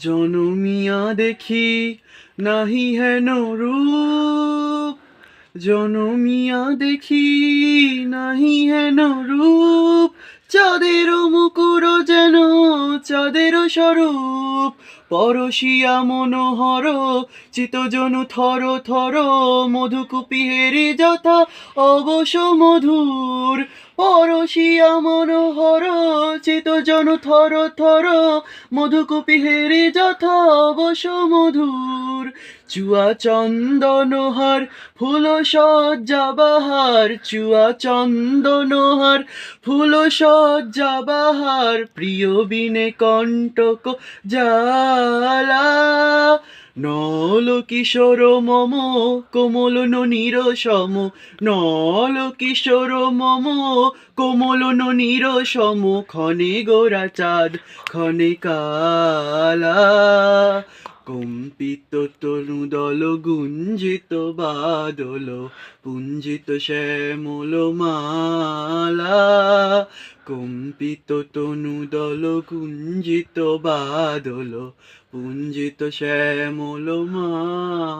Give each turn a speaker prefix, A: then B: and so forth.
A: জনমিয়া দেখি নাহি হেন রূপ। জনমিয়া দেখি নাহি হেন রূপ। চাঁদের মুকুর চাঁদের স্বরূপ, পরশিয়া মনোহর, চিতজনু থর থর, মধুকুপি হেরি যথা অবশ মধুর। পরশিয়া মনোহর, চিতজনু থর থর, মধুকুপি হেরি যথা অবশ মধুর। চুয়া চন্দনহার ফুল সজ্জা বাহার, চুয়া চন্দনহার ফুল সজ্জা বাহার, প্রিয় বিনে কণ্টক জালা নল কিশোর মম, কোমল ননীর সম। নল কিশোর মম, কোমল ননীর সম। ক্ষণে গোরা চাঁদ, ক্ষণে কালা। কম্পিত তনু দল গুঞ্জিত বাদল, পুঞ্জিত শ্যামল মালা। কম্পিত তনুদল গুঞ্জিত বাদল, পুঞ্জিত শ্যামল মালা।